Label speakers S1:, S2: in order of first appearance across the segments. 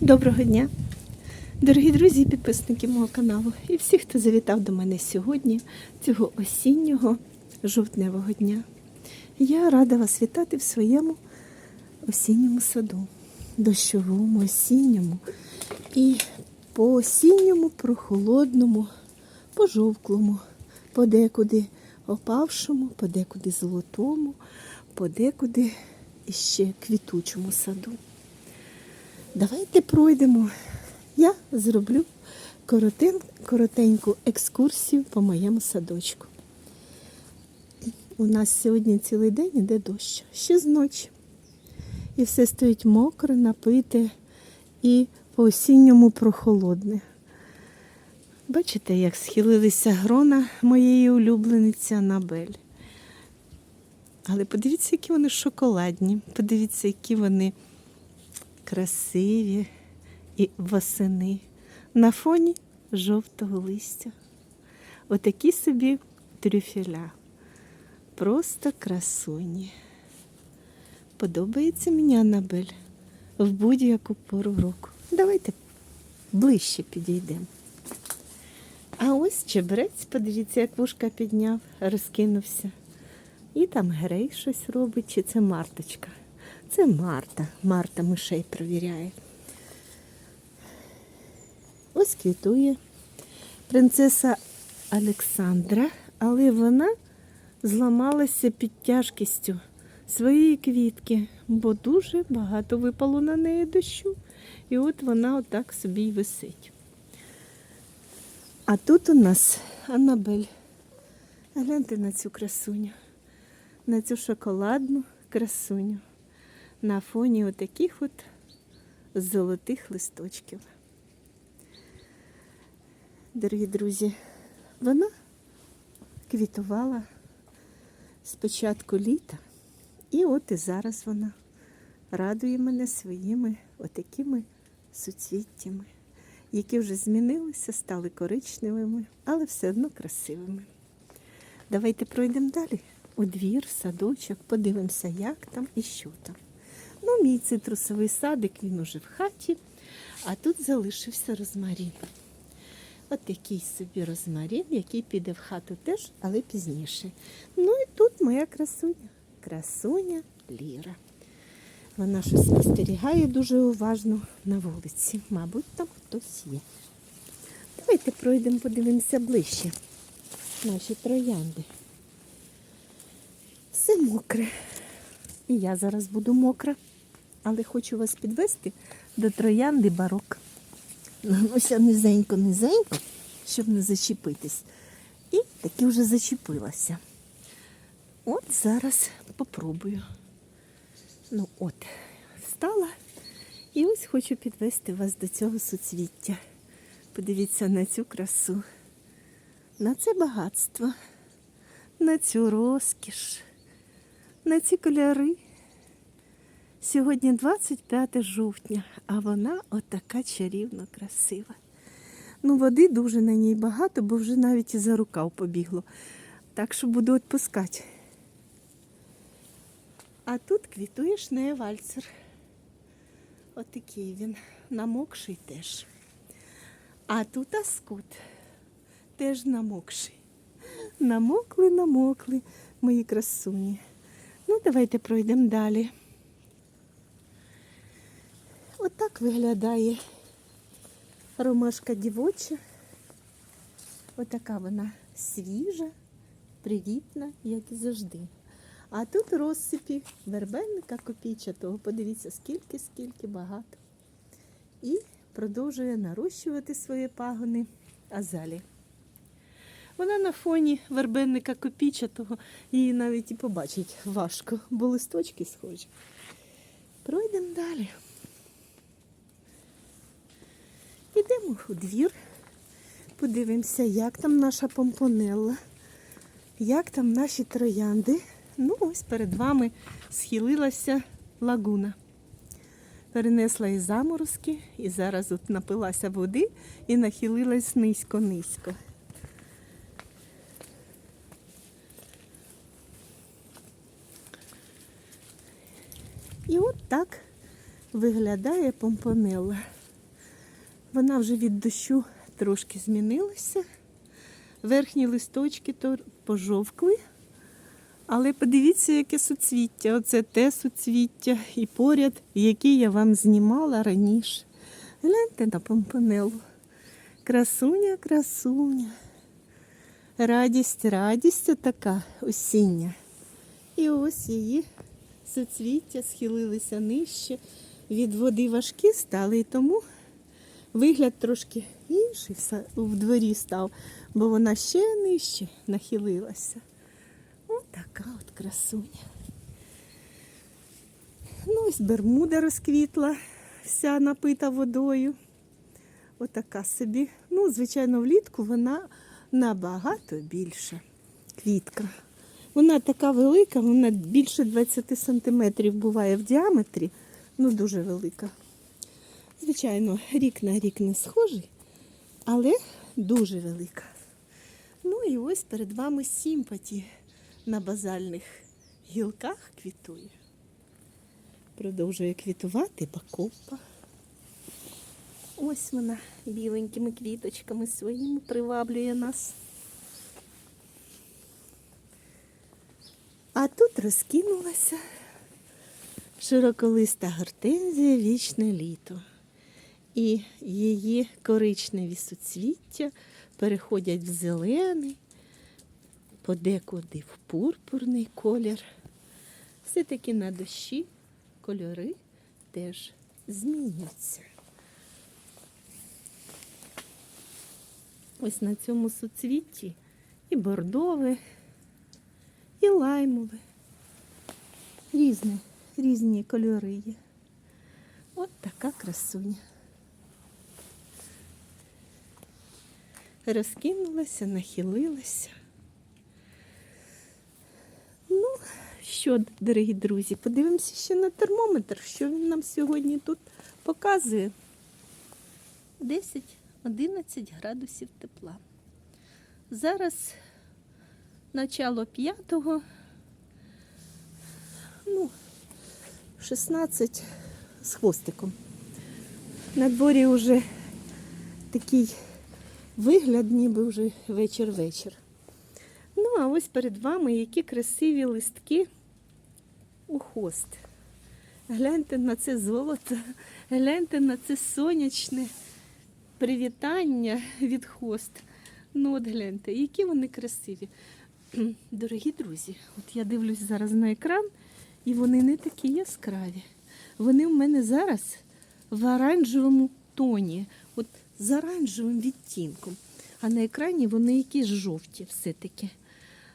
S1: Доброго дня, дорогі друзі підписники мого каналу і всі, хто завітав до мене сьогодні, цього осіннього жовтневого дня. Я рада вас вітати в своєму осінньому саду, дощовому, осінньому і по осінньому, прохолодному, пожовклому, подекуди опавшому, подекуди золотому, подекуди іще квітучому саду. Давайте пройдемо. Я зроблю коротен, коротеньку екскурсію по моєму садочку. У нас сьогодні цілий день іде дощ, ще з ночі. І все стоїть мокре, напите і по-осінньому прохолодне. Бачите, як схилилися грона моєї улюблениці Анабель. Але подивіться, які вони шоколадні. Подивіться, які вони красиві і восени на фоні жовтого листя. Отакі собі трюфеля. Просто красуні. Подобається мені Анабель в будь-яку пору року. Давайте ближче підійдемо. А ось чебрець, подивіться, як вушка підняв, розкинувся. І там грей щось робить, чи це Марточка. Це Марта. Марта мишей провіряє. Ось квітує принцеса Олександра, але вона зламалася під тяжкістю своєї квітки, бо дуже багато випало на неї дощу. І от вона отак собі й висить. А тут у нас Аннабель. Гляньте на цю красуню, на цю шоколадну красуню на фоні отаких от золотих листочків. Дорогі друзі, вона квітувала з початку літа, і от і зараз вона радує мене своїми отакими суцвіттями, які вже змінилися, стали коричневими, але все одно красивими. Давайте пройдемо далі у двір, в садочок, подивимося, як там і що там. Мій цитрусовий садик, він уже в хаті, а тут залишився розмарін. От такий собі розмарін, який піде в хату теж, але пізніше. Ну і тут моя красуня, красуня Ліра. Вона щось спостерігає дуже уважно на вулиці. Мабуть, там хтось є. Давайте пройдемо, подивимося ближче. Наші троянди. Все мокре. І я зараз буду мокра, але хочу вас підвести до троянди барок. Нануся низенько-низенько, щоб не зачепитись. І таки вже зачепилася. От зараз попробую. Ну от, встала і ось хочу підвести вас до цього суцвіття. Подивіться на цю красу, на це багатство, на цю розкіш на ці кольори. Сьогодні 25 жовтня, а вона отака чарівно красива. Ну, води дуже на ній багато, бо вже навіть і за рукав побігло. Так що буду відпускати. А тут квітує шнеевальцер. Отакий він, намокший теж. А тут аскут теж намокший. Намокли, намокли мої красуні. Ну, давайте пройдемо далі. Отак виглядає ромашка дівоча. Отака вона свіжа, привітна, як і завжди. А тут розсипі вербенника копійчатого. Подивіться, скільки, скільки багато. І продовжує нарощувати свої пагони азалі. Вона на фоні вербенника копічатого, її навіть і побачить важко, бо листочки схожі. Пройдемо далі. Йдемо у двір, подивимося, як там наша помпонелла, як там наші троянди. Ну, ось перед вами схилилася лагуна. Перенесла і заморозки, і зараз от напилася води і нахилилась низько-низько. І от так виглядає помпонелла. Вона вже від дощу трошки змінилася. Верхні листочки то пожовкли. Але подивіться, яке суцвіття. Оце те суцвіття і поряд, яке я вам знімала раніше. Гляньте на помпонелу. Красуня, красуня. Радість, радість така осіння. І ось її суцвіття схилилися нижче. Від води важкі стали, і тому вигляд трошки інший в дворі став, бо вона ще нижче нахилилася. Ось така от красуня. Ну, ось бермуда розквітла, вся напита водою. Отака собі. Ну, звичайно, влітку вона набагато більша квітка. Вона така велика, вона більше 20 сантиметрів буває в діаметрі. Ну, дуже велика. Звичайно, рік на рік не схожий, але дуже велика. Ну і ось перед вами сімпаті на базальних гілках квітує. Продовжує квітувати бакопа. Ось вона біленькими квіточками своїми приваблює нас. А тут розкинулася широколиста гортензія вічне літо. І її коричневі суцвіття переходять в зелений, подекуди в пурпурний колір. Все-таки на дощі кольори теж зміняться. Ось на цьому суцвітті і бордове, і лаймове. Різні, різні кольори є. От така красуня. Розкинулася, нахилилася. Ну, що, дорогі друзі, подивимося ще на термометр, що він нам сьогодні тут показує. 10-11 градусів тепла. Зараз начало п'ятого, ну, 16 з хвостиком. На дворі вже такий вигляд, ніби вже вечір-вечір. Ну, а ось перед вами які красиві листки у хост. Гляньте на це золото, гляньте на це сонячне привітання від хост. Ну, от гляньте, які вони красиві. Дорогі друзі, от я дивлюсь зараз на екран, і вони не такі яскраві. Вони в мене зараз в оранжевому тоні, от з оранжевим відтінком. А на екрані вони якісь жовті все-таки.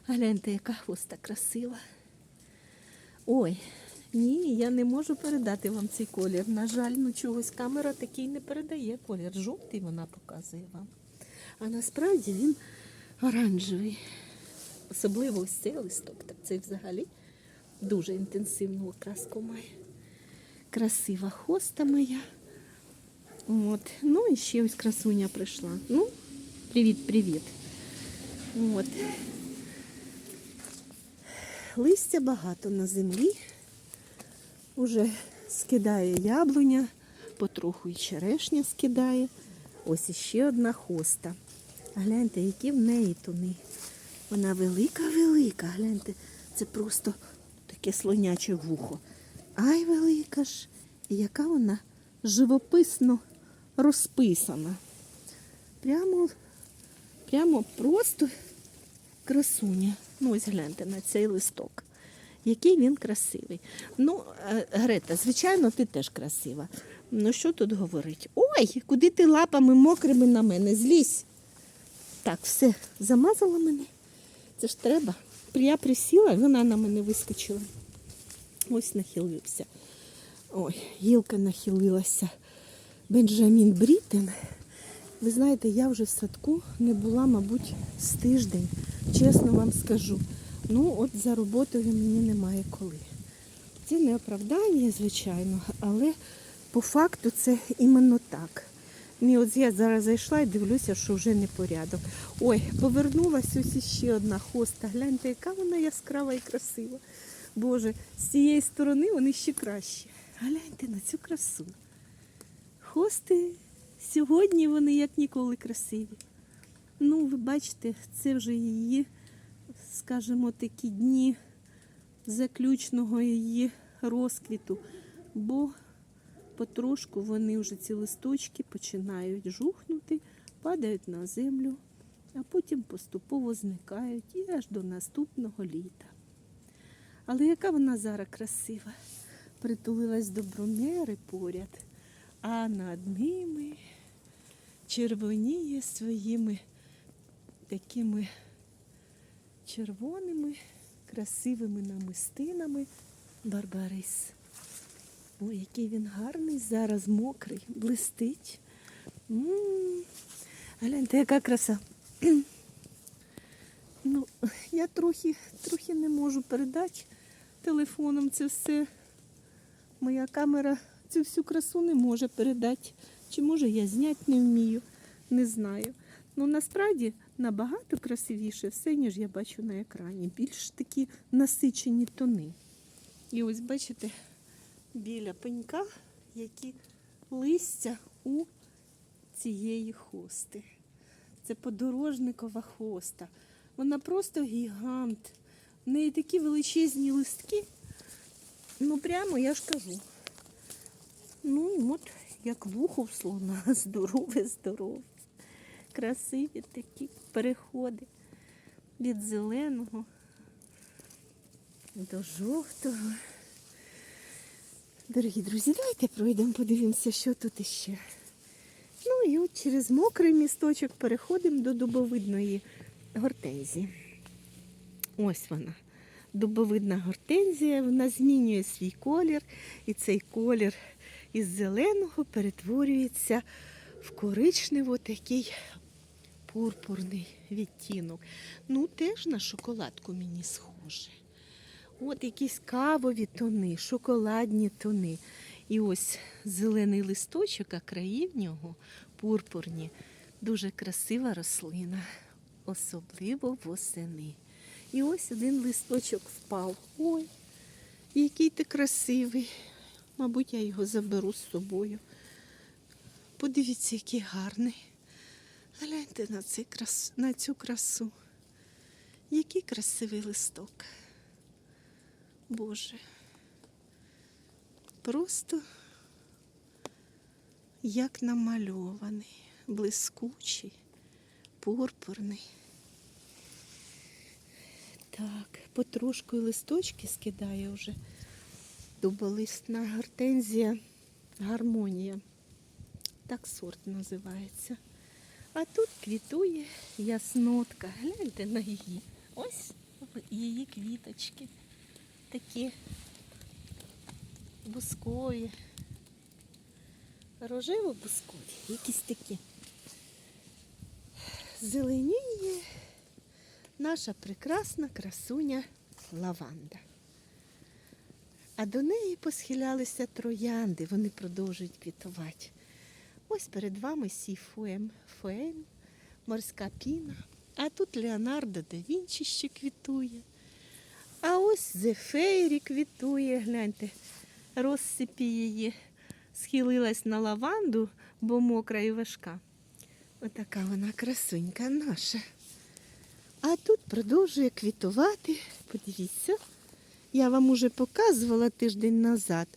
S1: Гляньте, яка хвоста красива. Ой, ні, я не можу передати вам цей колір. На жаль, ну чогось камера такий не передає колір. Жовтий вона показує вам. А насправді він оранжевий. Особливо ось цей листок. Так цей взагалі дуже інтенсивну окраску має. Красива хоста моя. От. Ну і ще ось красуня прийшла. Ну, привіт-привіт. От. Листя багато на землі. Уже скидає яблуня, потроху і черешня скидає. Ось іще одна хоста. Гляньте, які в неї туни. Вона велика-велика. Гляньте, це просто таке слоняче вухо. Ай, велика ж. І яка вона живописно розписана. Прямо, прямо просто красуня. Ну, ось гляньте на цей листок. Який він красивий. Ну, е, Грета, звичайно, ти теж красива. Ну, що тут говорить? Ой, куди ти лапами мокрими на мене? Злізь. Так, все, замазала мене. Це ж треба. Я присіла, і вона на мене вискочила. Ось нахилився. Ой, гілка нахилилася. Бенджамін Брітен. Ви знаєте, я вже в садку не була, мабуть, з тиждень. Чесно вам скажу. Ну, от за роботою мені немає коли. Це не оправдання, звичайно, але по факту це іменно так. Ні, от я зараз зайшла і дивлюся, що вже не порядок. Ой, повернулася ось іще одна хоста. Гляньте, яка вона яскрава і красива. Боже, з цієї сторони вони ще кращі. Гляньте на цю красу. Хости Сьогодні вони як ніколи красиві. Ну, ви бачите, це вже її, скажімо, такі дні заключного її розквіту, бо потрошку вони вже ці листочки починають жухнути, падають на землю, а потім поступово зникають і аж до наступного літа. Але яка вона зараз красива! Притулилась до брунери поряд, а над ними червоніє своїми такими червоними, красивими намистинами барбарис. Ой, який він гарний, зараз мокрий, блистить. М, Гляньте, яка краса. Ну, я трохи, трохи не можу передати телефоном це все. Моя камера цю всю красу не може передати. Чи може я зняти не вмію, не знаю. Ну насправді набагато красивіше все, ніж я бачу на екрані. Більш такі насичені тони. І ось бачите, біля пенька, які листя у цієї хости. Це подорожникова хоста. Вона просто гігант. В неї такі величезні листки. Ну прямо я ж кажу. Ну і от як вухо в слона, здорове, здорове. Красиві такі переходи від зеленого до жовтого. Дорогі друзі, давайте пройдемо, подивимося, що тут іще. Ну і от через мокрий місточок переходимо до дубовидної гортензії. Ось вона. Дубовидна гортензія, вона змінює свій колір, і цей колір із зеленого перетворюється в коричнево такий пурпурний відтінок. Ну, теж на шоколадку мені схоже. От якісь кавові тони, шоколадні тони. І ось зелений листочок, а краї в нього пурпурні. Дуже красива рослина, особливо восени. І ось один листочок впав. Ой, який ти красивий. Мабуть, я його заберу з собою. Подивіться, який гарний. Гляньте на, цей крас... на цю красу. Який красивий листок. Боже. Просто як намальований, блискучий, пурпурний. Так, потрошку листочки скидає вже. Дуболисна гортензія гармонія. Так сорт називається. А тут квітує яснотка. Гляньте на її. Ось її квіточки. Такі бускові. Рожево-бускові. Якісь такі. Зеленіє наша прекрасна красуня лаванда. А до неї посхилялися троянди, вони продовжують квітувати. Ось перед вами сі фуем, фуем, морська піна. А тут Леонардо да Вінчі ще квітує. А ось Зефейрі квітує, гляньте, розсипі її схилилась на лаванду, бо мокра і важка. Отака вона красунька наша. А тут продовжує квітувати. Подивіться, я вам уже показувала тиждень назад.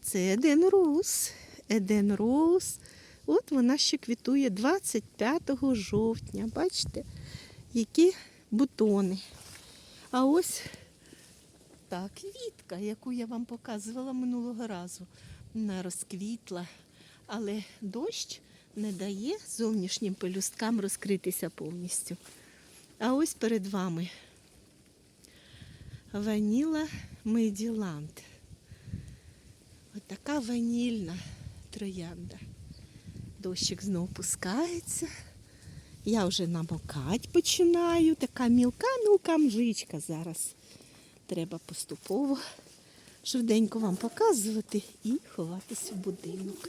S1: Це Еден Роуз. Еден Роуз. От вона ще квітує 25 жовтня. Бачите, які бутони. А ось та квітка, яку я вам показувала минулого разу. Вона розквітла, але дощ не дає зовнішнім пелюсткам розкритися повністю. А ось перед вами ваніла Меділанд. Ось така ванільна троянда. Дощик знов пускається. Я вже намокати починаю. Така мілка-мілка мжичка зараз. Треба поступово швиденько вам показувати і ховатися в будинок.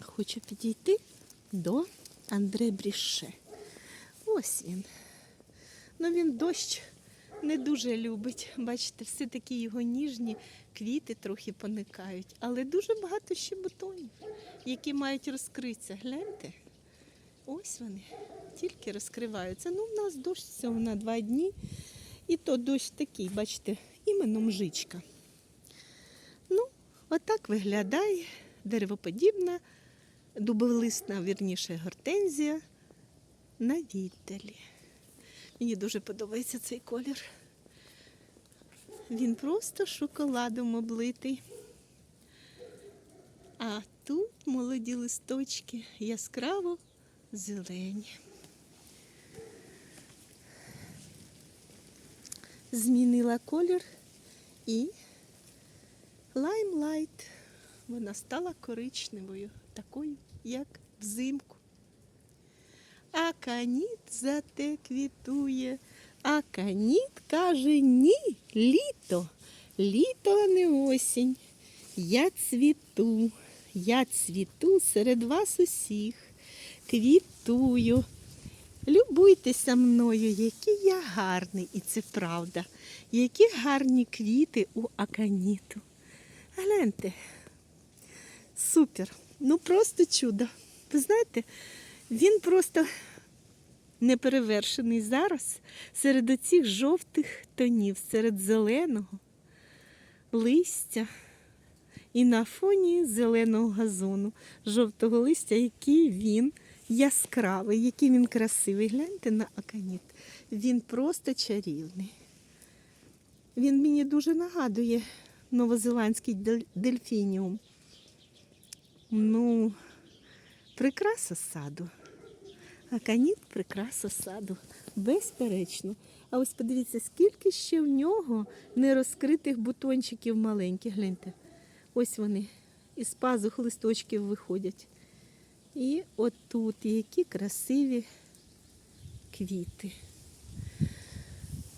S1: Хочу підійти до Андре Бріше. Ось він. Ну він дощ не дуже любить. Бачите, все такі його ніжні квіти трохи поникають, але дуже багато ще бутонів, які мають розкритися. Гляньте, ось вони тільки розкриваються. Ну, в нас дощ всього на два дні. І то дощ такий, бачите, іменно мжичка. Ну, отак виглядає деревоподібна, дубовлисна, вірніше, гортензія на віддалі. Мені дуже подобається цей колір. Він просто шоколадом облитий. А тут молоді листочки яскраво зелені. Змінила колір і лаймлайт. Вона стала коричневою, такою, як взимку. А каніт зате квітує. А каніт каже ні, літо, літо, а не осінь. Я цвіту, я цвіту серед вас усіх, квітую. Любуйтеся мною, який я гарний, і це правда. Які гарні квіти у аканіту. Гляньте, супер, ну просто чудо. Ви знаєте, він просто неперевершений зараз серед оцих жовтих тонів, серед зеленого листя і на фоні зеленого газону, жовтого листя, який він яскравий, який він красивий. Гляньте на аканіт. Він просто чарівний. Він мені дуже нагадує новозеландський дельфініум. Ну, прикраса саду. Аканіт прикраса саду. Безперечно. А ось подивіться, скільки ще в нього нерозкритих бутончиків маленьких. Гляньте. Ось вони із пазух листочків виходять. І отут які красиві квіти.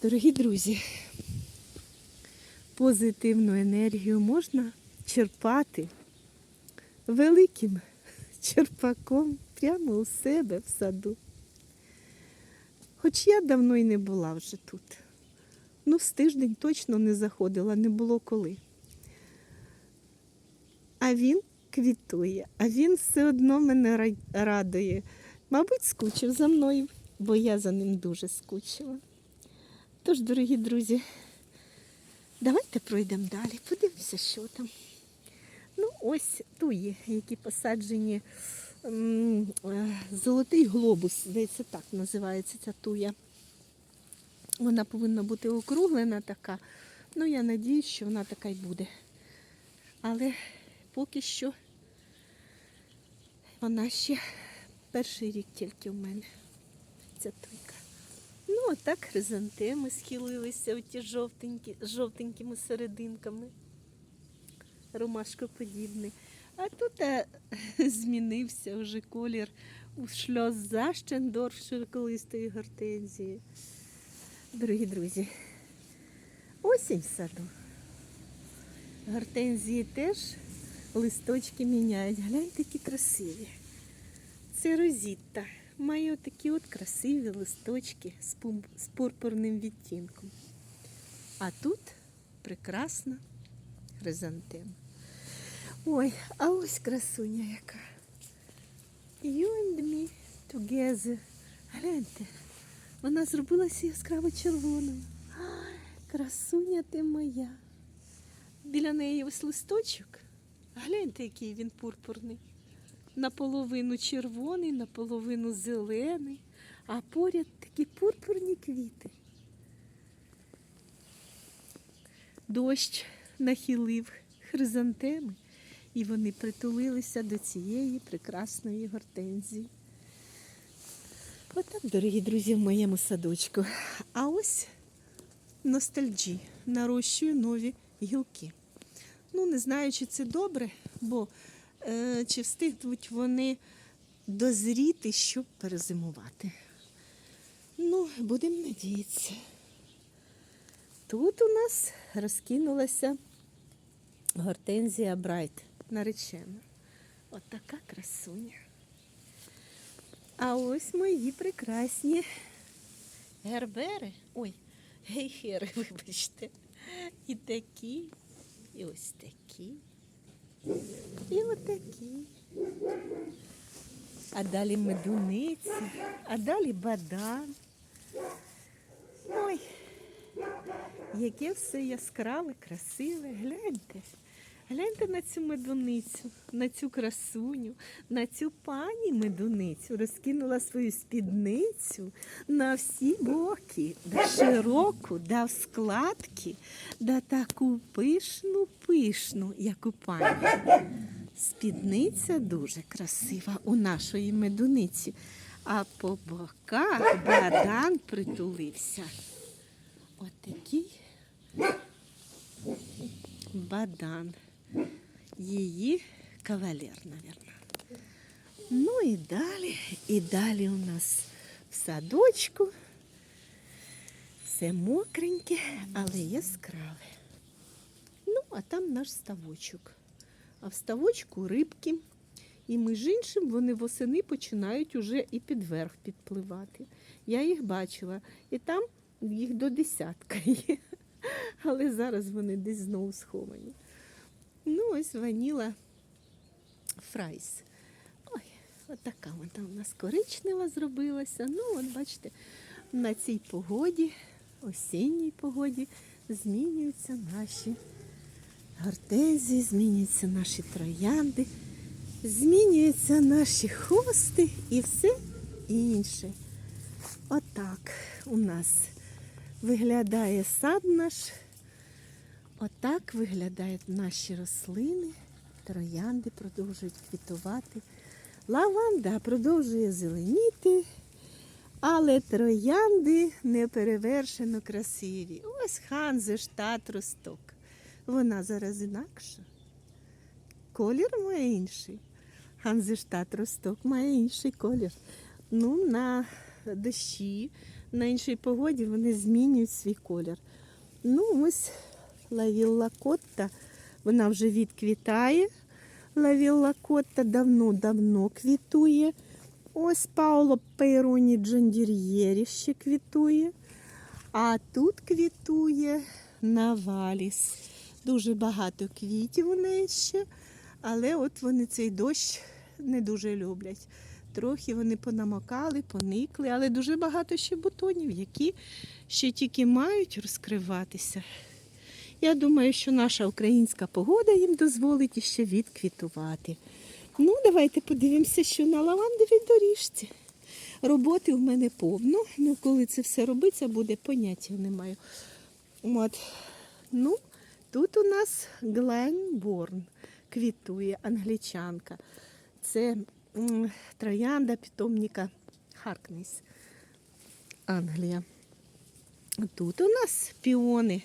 S1: Дорогі друзі, позитивну енергію можна черпати великим черпаком прямо у себе в саду. Хоч я давно й не була вже тут. Ну, з тиждень точно не заходила, не було коли. А він квітує, а він все одно мене радує. Мабуть, скучив за мною, бо я за ним дуже скучила. Тож, дорогі друзі, давайте пройдемо далі, подивимося, що там. Ну, ось туї, які посаджені. е, Золотий глобус, здається, так називається ця туя. Вона повинна бути округлена така. Ну, я надіюсь, що вона така й буде. Але поки що вона ще перший рік тільки в мене. Ця туйка. Ну, а так хризантеми схилилися, оті жовтенькі, жовтенькими серединками ромашкоподібний. А тут е, змінився вже колір у шльоз Защендорф широколистої гортензії. Дорогі друзі, осінь в саду. Гортензії теж листочки міняють. Гляньте, які красиві. Це розітта. Має такі от красиві листочки з пурпурним відтінком. А тут прекрасна хризантема. Ой, а ось красуня яка. You and me together. Гляньте, вона зробилася яскраво червоною. Ай, Красуня ти моя. Біля неї ось листочок. Гляньте, який він пурпурний. Наполовину червоний, наполовину зелений, а поряд такі пурпурні квіти. Дощ нахилив хризантеми, і вони притулилися до цієї прекрасної гортензії. Отак, дорогі друзі, в моєму садочку. А ось ностальджі нарощує нові гілки. Ну, не знаю, чи це добре, бо е, чи встигнуть вони дозріти, щоб перезимувати. Ну, будемо надіятися. Тут у нас розкинулася гортензія Брайт наречена. От красуня. А ось мої прекрасні гербери. Ой, гейхери, вибачте. І такі, і ось такі. І отакі. А далі медуниця, а далі бадан. Ой, яке все яскраве, красиве. Гляньте. Гляньте на цю медуницю, на цю красуню, на цю пані медуницю. Розкинула свою спідницю на всі боки, да широку, да в складки, да таку пишну, пишну, як у пані. Спідниця дуже красива у нашої медуниці, а по боках бадан притулився. Отакий бадан. Її кавалер, мабуть. Ну і далі, і далі у нас в садочку все мокреньке, але яскраве. Ну, а там наш ставочок. А в ставочку рибки. І між іншим вони восени починають уже і під верх підпливати. Я їх бачила, і там їх до десятка є. Але зараз вони десь знову сховані. Ну, ось ваніла фрайс. Ой, отака вона у нас коричнева зробилася. Ну, от бачите, на цій погоді, осінній погоді, змінюються наші гортензії, змінюються наші троянди, змінюються наші хости і все інше. Отак у нас виглядає сад наш. Отак виглядають наші рослини. Троянди продовжують квітувати. Лаванда продовжує зеленіти, але троянди неперевершено красиві. Ось Ханзештат росток. Вона зараз інакша. Колір має інший. Ханзештат росток має інший колір. Ну, на дощі, на іншій погоді вони змінюють свій колір. Ну, ось Лавілла Котта, вона вже відквітає. Лавілла Котта давно-давно квітує. Ось Пауло Пейроні Джандір'єрі ще квітує. А тут квітує Наваліс. Дуже багато квітів у неї ще, але от вони цей дощ не дуже люблять. Трохи вони понамокали, поникли, але дуже багато ще бутонів, які ще тільки мають розкриватися. Я думаю, що наша українська погода їм дозволить іще відквітувати. Ну, давайте подивимося, що на лавандовій доріжці. Роботи в мене повно. Ну, коли це все робиться, буде поняття не маю. От. Ну, тут у нас Гленборн квітує, англічанка. Це троянда питомника Харкнес, Англія. Тут у нас піони,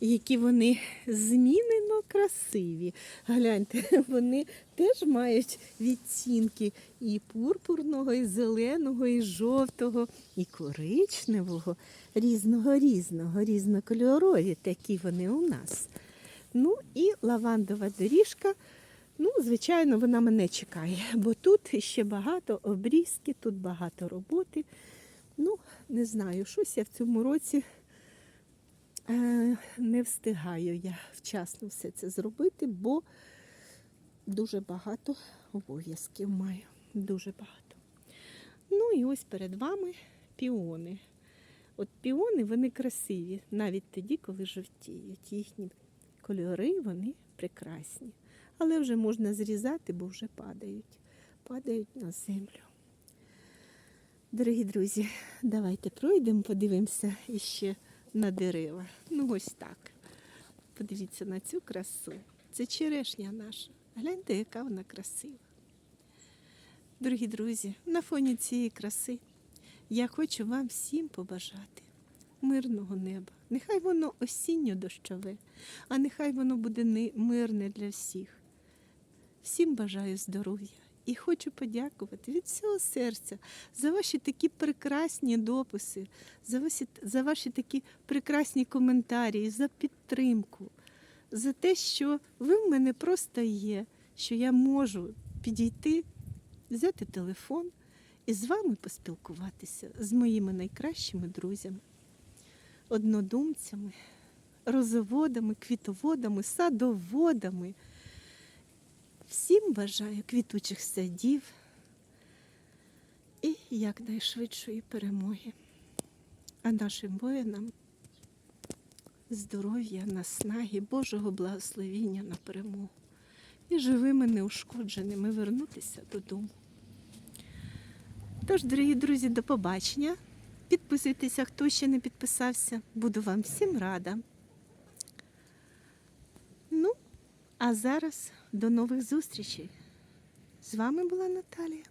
S1: які вони змінено красиві. Гляньте, вони теж мають відцінки і пурпурного, і зеленого, і жовтого, і коричневого, різного різного, різнокольорові такі вони у нас. Ну і лавандова доріжка. Ну, звичайно, вона мене чекає, бо тут ще багато обрізки, тут багато роботи. Ну, не знаю, щось я в цьому році е, не встигаю я вчасно все це зробити, бо дуже багато обов'язків маю. Дуже багато. Ну і ось перед вами піони. От піони вони красиві, навіть тоді, коли жовтіють. Їхні кольори вони прекрасні. Але вже можна зрізати, бо вже падають. Падають на землю. Дорогі друзі, давайте пройдемо, подивимося іще на дерева. Ну, ось так. Подивіться на цю красу. Це черешня наша. Гляньте, яка вона красива. Дорогі друзі, на фоні цієї краси я хочу вам всім побажати мирного неба. Нехай воно осінньо дощове, а нехай воно буде мирне для всіх. Всім бажаю здоров'я і хочу подякувати від всього серця за ваші такі прекрасні дописи, за ваші, за ваші такі прекрасні коментарі, за підтримку, за те, що ви в мене просто є, що я можу підійти, взяти телефон і з вами поспілкуватися, з моїми найкращими друзями. однодумцями, розоводами, квітоводами, садоводами. Всім бажаю квітучих садів і якнайшвидшої перемоги. А нашим воїнам здоров'я, наснаги, Божого благословіння на перемогу. І живими неушкодженими вернутися додому. Тож, дорогі друзі, до побачення. Підписуйтеся, хто ще не підписався. Буду вам всім рада. Ну, а зараз до нових зустрічей. З вами була Наталія.